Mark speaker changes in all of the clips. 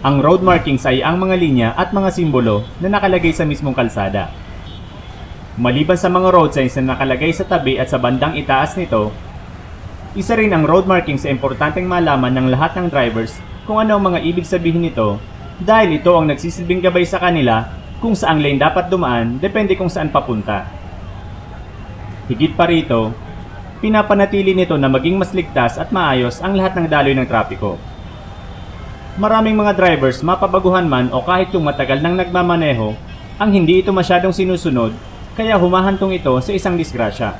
Speaker 1: Ang road markings ay ang mga linya at mga simbolo na nakalagay sa mismong kalsada. Maliban sa mga road signs na nakalagay sa tabi at sa bandang itaas nito, isa rin ang road markings sa importanteng malaman ng lahat ng drivers kung ano ang mga ibig sabihin nito dahil ito ang nagsisilbing gabay sa kanila kung saang lane dapat dumaan depende kung saan papunta. Higit pa rito, pinapanatili nito na maging mas ligtas at maayos ang lahat ng daloy ng trapiko. Maraming mga drivers mapabaguhan man o kahit yung matagal nang nagmamaneho, ang hindi ito masyadong sinusunod kaya humahantong ito sa isang disgrasya.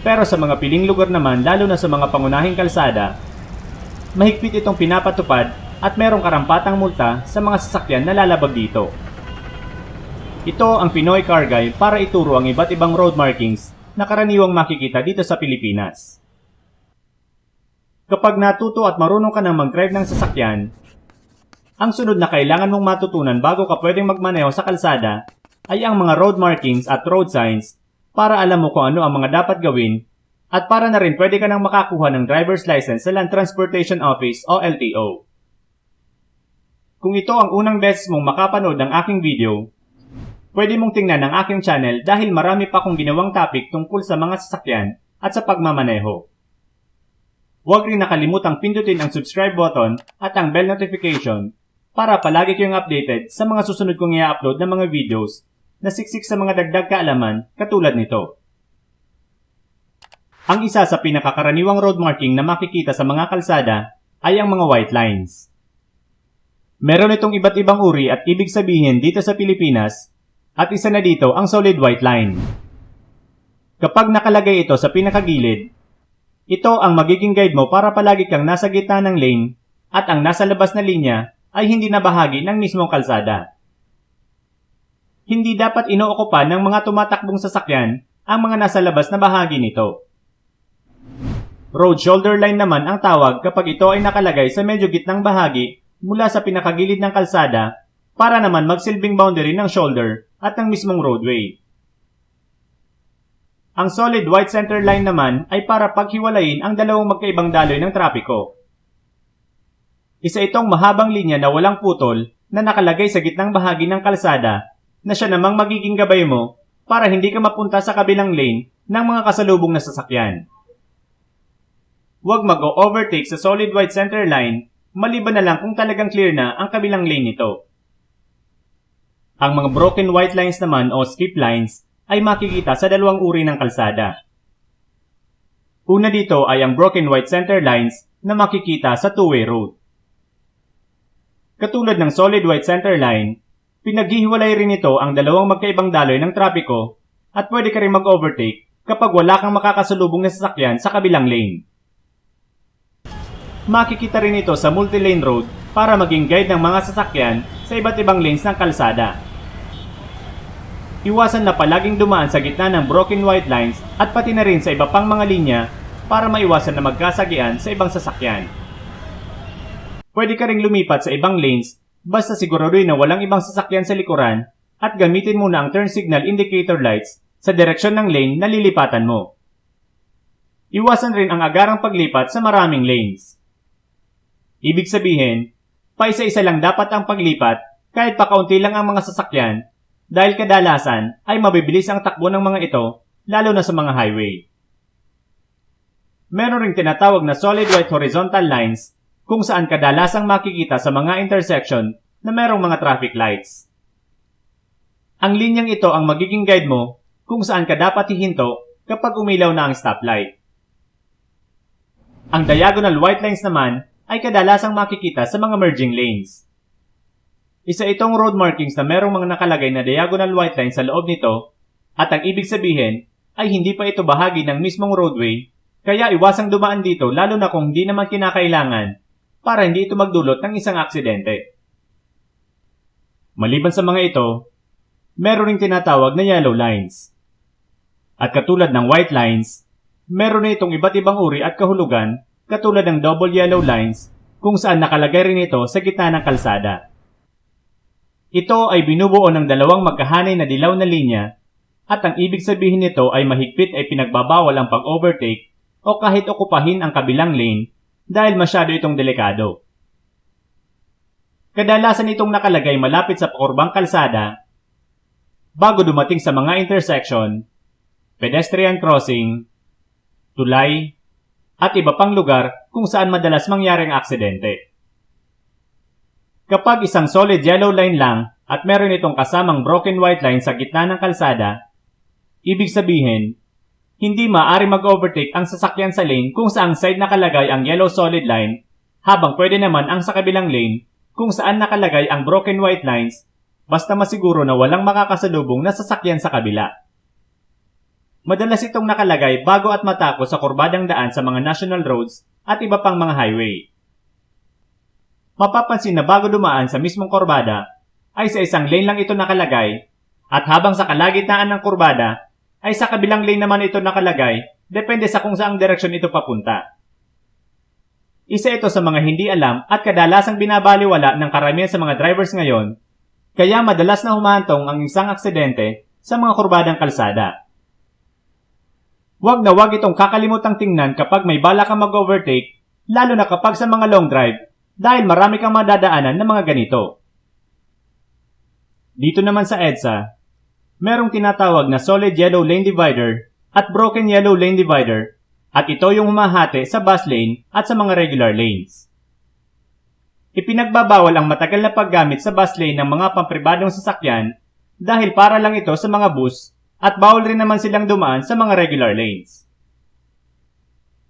Speaker 1: Pero sa mga piling lugar naman lalo na sa mga pangunahing kalsada, mahigpit itong pinapatupad at merong karampatang multa sa mga sasakyan na lalabag dito. Ito ang Pinoy Car Guide para ituro ang iba't ibang road markings na karaniwang makikita dito sa Pilipinas. Kapag natuto at marunong ka nang mag-drive ng sasakyan, ang sunod na kailangan mong matutunan bago ka pwedeng magmaneho sa kalsada ay ang mga road markings at road signs para alam mo kung ano ang mga dapat gawin at para na rin pwede ka nang makakuha ng driver's license sa Land Transportation Office o LTO. Kung ito ang unang beses mong makapanood ng aking video, pwede mong tingnan ang aking channel dahil marami pa akong ginawang topic tungkol sa mga sasakyan at sa pagmamaneho. Huwag rin nakalimutang pindutin ang subscribe button at ang bell notification para palagi kayong updated sa mga susunod kong i-upload na mga videos na siksik sa mga dagdag kaalaman katulad nito. Ang isa sa pinakakaraniwang road marking na makikita sa mga kalsada ay ang mga white lines. Meron itong iba't ibang uri at ibig sabihin dito sa Pilipinas at isa na dito ang solid white line. Kapag nakalagay ito sa pinakagilid, ito ang magiging guide mo para palagi kang nasa gitna ng lane at ang nasa labas na linya ay hindi na bahagi ng mismong kalsada. Hindi dapat inookupa ng mga tumatakbong sasakyan ang mga nasa labas na bahagi nito. Road shoulder line naman ang tawag kapag ito ay nakalagay sa medyo gitnang bahagi mula sa pinakagilid ng kalsada para naman magsilbing boundary ng shoulder at ng mismong roadway. Ang solid white center line naman ay para paghiwalayin ang dalawang magkaibang daloy ng trapiko. Isa itong mahabang linya na walang putol na nakalagay sa gitnang bahagi ng kalsada na siya namang magiging gabay mo para hindi ka mapunta sa kabilang lane ng mga kasalubong na sasakyan. Huwag mag-overtake sa solid white center line maliban na lang kung talagang clear na ang kabilang lane nito. Ang mga broken white lines naman o skip lines ay makikita sa dalawang uri ng kalsada. Una dito ay ang broken white center lines na makikita sa two-way road. Katulad ng solid white center line, pinaghihiwalay rin ito ang dalawang magkaibang daloy ng trapiko at pwede ka rin mag-overtake kapag wala kang makakasalubong na sasakyan sa kabilang lane. Makikita rin ito sa multi-lane road para maging guide ng mga sasakyan sa iba't ibang lanes ng kalsada. Iwasan na palaging dumaan sa gitna ng broken white lines at pati na rin sa iba pang mga linya para maiwasan na magkasagian sa ibang sasakyan. Pwede ka ring lumipat sa ibang lanes basta siguraduhin na walang ibang sasakyan sa likuran at gamitin muna ang turn signal indicator lights sa direksyon ng lane na lilipatan mo. Iwasan rin ang agarang paglipat sa maraming lanes. Ibig sabihin, paisa-isa lang dapat ang paglipat kahit pa kaunti lang ang mga sasakyan dahil kadalasan ay mabibilis ang takbo ng mga ito lalo na sa mga highway. Meron ring tinatawag na solid white horizontal lines kung saan kadalasang makikita sa mga intersection na merong mga traffic lights. Ang linyang ito ang magiging guide mo kung saan ka dapat hihinto kapag umilaw na ang stoplight. Ang diagonal white lines naman ay kadalasang makikita sa mga merging lanes. Isa itong road markings na merong mga nakalagay na diagonal white line sa loob nito at ang ibig sabihin ay hindi pa ito bahagi ng mismong roadway kaya iwasang dumaan dito lalo na kung hindi naman kinakailangan para hindi ito magdulot ng isang aksidente. Maliban sa mga ito, meron ring tinatawag na yellow lines. At katulad ng white lines, meron na itong iba't ibang uri at kahulugan katulad ng double yellow lines kung saan nakalagay rin ito sa gitna ng kalsada. Ito ay binubuo ng dalawang magkahanay na dilaw na linya at ang ibig sabihin nito ay mahigpit ay pinagbabawal ang pag-overtake o kahit okupahin ang kabilang lane dahil masyado itong delikado. kadalasan itong nakalagay malapit sa pakurbang kalsada bago dumating sa mga intersection, pedestrian crossing, tulay, at iba pang lugar kung saan madalas mangyaring aksidente. Kapag isang solid yellow line lang at meron itong kasamang broken white line sa gitna ng kalsada, ibig sabihin, hindi maaari mag-overtake ang sasakyan sa lane kung saang side nakalagay ang yellow solid line, habang pwede naman ang sa kabilang lane kung saan nakalagay ang broken white lines, basta masiguro na walang makakasalubong na sasakyan sa kabila. Madalas itong nakalagay bago at matapos sa kurbadang daan sa mga national roads at iba pang mga highway mapapansin na bago dumaan sa mismong kurbada, ay sa isang lane lang ito nakalagay, at habang sa kalagitnaan ng kurbada, ay sa kabilang lane naman ito nakalagay, depende sa kung saang direksyon ito papunta. Isa ito sa mga hindi alam at kadalasang binabaliwala ng karamihan sa mga drivers ngayon, kaya madalas na humantong ang isang aksidente sa mga kurbadang kalsada. Huwag na huwag itong kakalimutang tingnan kapag may bala kang mag-overtake, lalo na kapag sa mga long drive dahil marami kang madadaanan ng mga ganito. Dito naman sa EDSA, merong tinatawag na solid yellow lane divider at broken yellow lane divider at ito yung humahati sa bus lane at sa mga regular lanes. Ipinagbabawal ang matagal na paggamit sa bus lane ng mga pampribadong sasakyan dahil para lang ito sa mga bus at bawal rin naman silang dumaan sa mga regular lanes.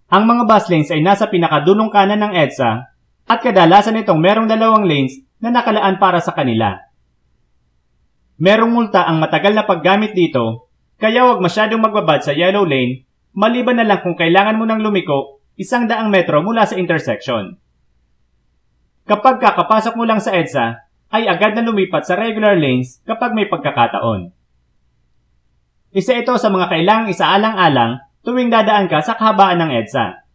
Speaker 1: Ang mga bus lanes ay nasa pinakadulong kanan ng EDSA at kadalasan itong merong dalawang lanes na nakalaan para sa kanila. Merong multa ang matagal na paggamit dito, kaya huwag masyadong magbabad sa yellow lane, maliban na lang kung kailangan mo ng lumiko isang daang metro mula sa intersection. Kapag kakapasok mo lang sa EDSA, ay agad na lumipat sa regular lanes kapag may pagkakataon. Isa ito sa mga kailangang isaalang-alang tuwing dadaan ka sa kahabaan ng EDSA.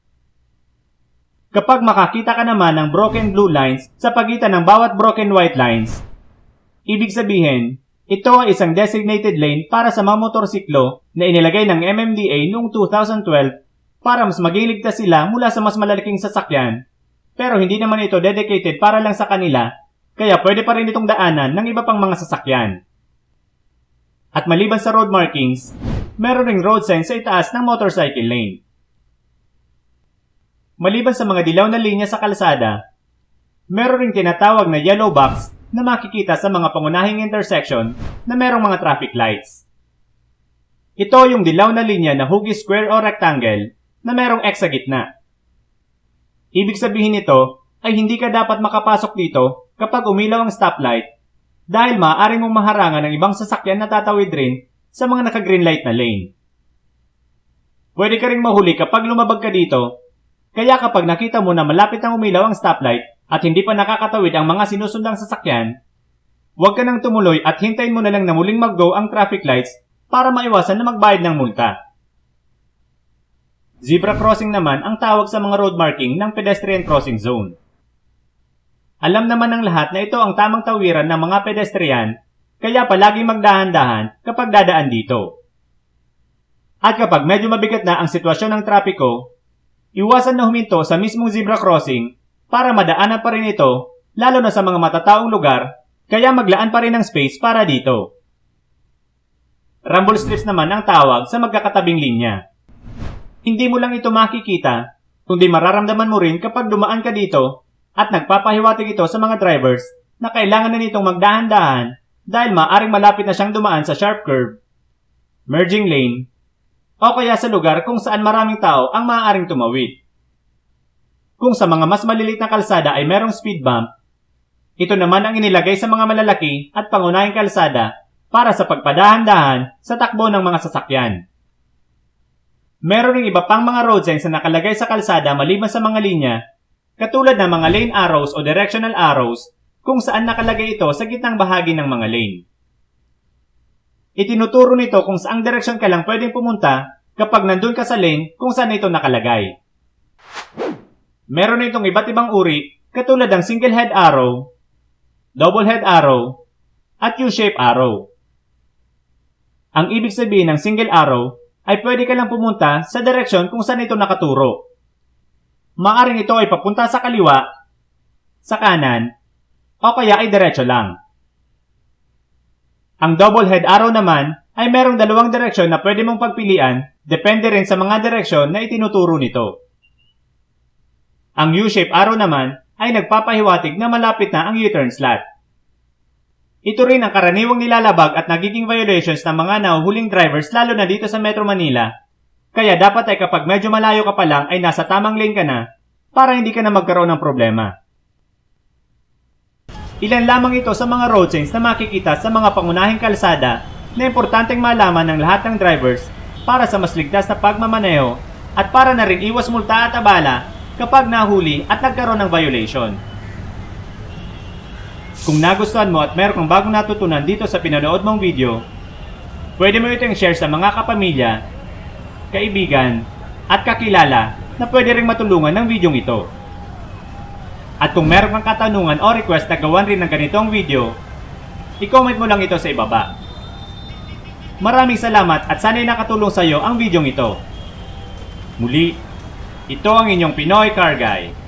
Speaker 1: Kapag makakita ka naman ng broken blue lines sa pagitan ng bawat broken white lines, ibig sabihin, ito ay isang designated lane para sa mga motorsiklo na inilagay ng MMDA noong 2012 para mas maging ligtas sila mula sa mas malalaking sasakyan. Pero hindi naman ito dedicated para lang sa kanila, kaya pwede pa rin itong daanan ng iba pang mga sasakyan. At maliban sa road markings, meron ring road sign sa itaas ng motorcycle lane. Maliban sa mga dilaw na linya sa kalsada, meron ring tinatawag na yellow box na makikita sa mga pangunahing intersection na merong mga traffic lights. Ito yung dilaw na linya na hugis square o rectangle na merong X sa gitna. Ibig sabihin nito ay hindi ka dapat makapasok dito kapag umilaw ang stoplight dahil maaari mong maharangan ng ibang sasakyan na tatawid rin sa mga naka-green light na lane. Pwede ka ring mahuli kapag lumabag ka dito kaya kapag nakita mo na malapit nang umilaw ang stoplight at hindi pa nakakatawid ang mga sinusundang sasakyan, huwag ka nang tumuloy at hintayin mo na lang na muling mag-go ang traffic lights para maiwasan na magbayad ng multa. Zebra crossing naman ang tawag sa mga road marking ng pedestrian crossing zone. Alam naman ng lahat na ito ang tamang tawiran ng mga pedestrian, kaya palagi magdahan-dahan kapag dadaan dito. At kapag medyo mabigat na ang sitwasyon ng trapiko, Iwasan na huminto sa mismong zebra crossing para madaanan pa rin ito, lalo na sa mga matataong lugar, kaya maglaan pa rin ng space para dito. Rumble strips naman ang tawag sa magkakatabing linya. Hindi mo lang ito makikita, kundi mararamdaman mo rin kapag dumaan ka dito at nagpapahiwatig ito sa mga drivers na kailangan na nitong magdahan-dahan dahil maaring malapit na siyang dumaan sa sharp curve, merging lane, o kaya sa lugar kung saan maraming tao ang maaaring tumawid. Kung sa mga mas malilit na kalsada ay merong speed bump, ito naman ang inilagay sa mga malalaki at pangunahing kalsada para sa pagpadahan-dahan sa takbo ng mga sasakyan. Meron ring iba pang mga road signs na nakalagay sa kalsada maliban sa mga linya, katulad ng mga lane arrows o directional arrows kung saan nakalagay ito sa gitnang bahagi ng mga lane. Itinuturo nito kung saang direksyon ka lang pwedeng pumunta kapag nandun ka sa lane kung saan ito nakalagay. Meron itong iba't ibang uri katulad ng single head arrow, double head arrow, at U-shape arrow. Ang ibig sabihin ng single arrow ay pwede ka lang pumunta sa direksyon kung saan ito nakaturo. Maaring ito ay papunta sa kaliwa, sa kanan, o kaya ay diretso lang. Ang double head arrow naman ay merong dalawang direksyon na pwede mong pagpilian depende rin sa mga direksyon na itinuturo nito. Ang U-shape arrow naman ay nagpapahiwatig na malapit na ang U-turn slot. Ito rin ang karaniwang nilalabag at nagiging violations ng mga nahuhuling drivers lalo na dito sa Metro Manila. Kaya dapat ay kapag medyo malayo ka pa lang ay nasa tamang lane ka na para hindi ka na magkaroon ng problema. Ilan lamang ito sa mga road signs na makikita sa mga pangunahing kalsada na importanteng malaman ng lahat ng drivers para sa mas ligtas na pagmamaneho at para na rin iwas multa at abala kapag nahuli at nagkaroon ng violation. Kung nagustuhan mo at meron kang bagong natutunan dito sa pinanood mong video, pwede mo itong share sa mga kapamilya, kaibigan, at kakilala na pwede ring matulungan ng videong ito. At kung meron kang katanungan o request na gawan rin ng ganitong video, i-comment mo lang ito sa ibaba. Maraming salamat at sana'y nakatulong sa iyo ang videong ito. Muli, ito ang inyong Pinoy Car Guy.